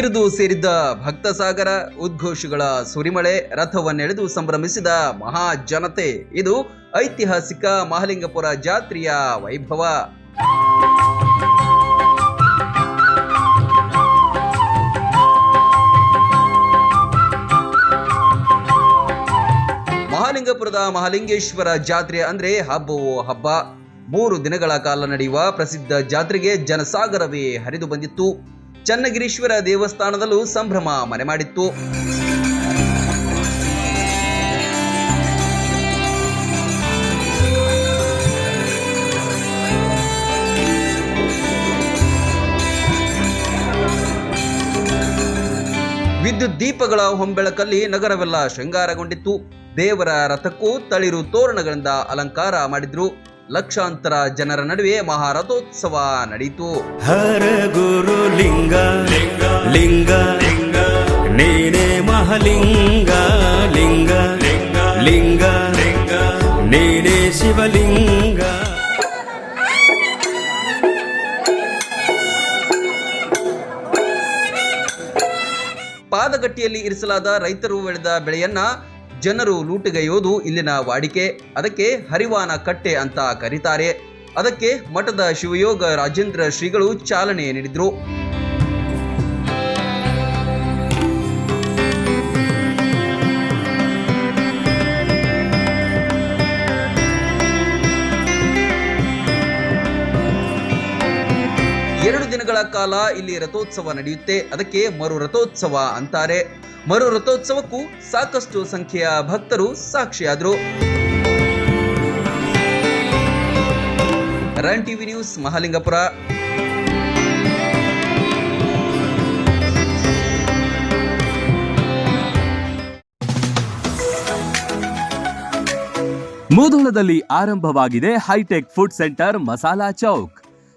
ಕಾದಿರಿದು ಸೇರಿದ್ದ ಭಕ್ತ ಸಾಗರ ಉದ್ಘೋಷಗಳ ಸುರಿಮಳೆ ರಥವನ್ನೆಳೆದು ಸಂಭ್ರಮಿಸಿದ ಮಹಾ ಜನತೆ ಇದು ಐತಿಹಾಸಿಕ ಮಹಾಲಿಂಗಪುರ ಜಾತ್ರೆಯ ವೈಭವ. ಮಹಾಲಿಂಗಪುರದ ಮಹಾಲಿಂಗೇಶ್ವರ ಜಾತ್ರೆ ಅಂದ್ರೆ ಹಬ್ಬವೋ ಹಬ್ಬ. ಮೂರು ದಿನಗಳ ಕಾಲ ನಡೆಯುವ ಪ್ರಸಿದ್ಧ ಜಾತ್ರೆಗೆ ಜನಸಾಗರವೇ ಹರಿದು ಬಂದಿತ್ತು. ಚನ್ನಗಿರೀಶ್ವರ ದೇವಸ್ಥಾನದಲ್ಲೂ ಸಂಭ್ರಮ ಮನೆ ಮಾಡಿತ್ತು. ವಿದ್ಯುತ್ ದೀಪಗಳ ಹೊಂಬೆಳಕಲ್ಲಿ ನಗರವೆಲ್ಲ ಶೃಂಗಾರಗೊಂಡಿತ್ತು. ದೇವರ ರಥಕ್ಕೂ ತಳಿರು ತೋರಣಗಳಿಂದ ಅಲಂಕಾರ ಮಾಡಿದ್ರು. ಲಕ್ಷಾಂತರ ಜನರ ನಡುವೆ ಮಹಾರಥೋತ್ಸವ ನಡೆಯಿತು ಹರ ಗುರು ಮಹಲಿಂಗ ಲಿಂಗ ಲಿಂಗ, ನೀನೇ ಶಿವಲಿಂಗ. ಪಾದಗಟ್ಟಿಯಲ್ಲಿ ಇರಿಸಲಾದ ರೈತರು ಬೆಳೆದ ಬೆಳೆಯನ್ನ ಜನರು ಲೂಟಿಗೈಯೋದು ಇಲ್ಲಿನ ವಾಡಿಕೆ. ಅದಕ್ಕೆ ಹರಿವಾನ ಕಟ್ಟೆ ಅಂತ ಕರೀತಾರೆ. ಅದಕ್ಕೆ ಮಠದ ಶಿವಯೋಗ ರಾಜೇಂದ್ರ ಶ್ರೀಗಳು ಚಾಲನೆ ನೀಡಿದ್ರು. ದಿನಗಳ ಕಾಲ ಇಲ್ಲಿ ರಥೋತ್ಸವ ನಡೆಯುತ್ತೆ. ಅದಕ್ಕೆ ಮರು ರಥೋತ್ಸವ ಅಂತಾರೆ. ಮರು ರಥೋತ್ಸವಕ್ಕೂ ಸಾಕಷ್ಟು ಸಂಖ್ಯೆಯ ಭಕ್ತರು ಸಾಕ್ಷಿಯಾದರು. Run TV news Mahalingapura. ಮುಧೋಳದಲ್ಲಿ ಆರಂಭವಾಗಿದೆ hitech food centre Masala Chowk.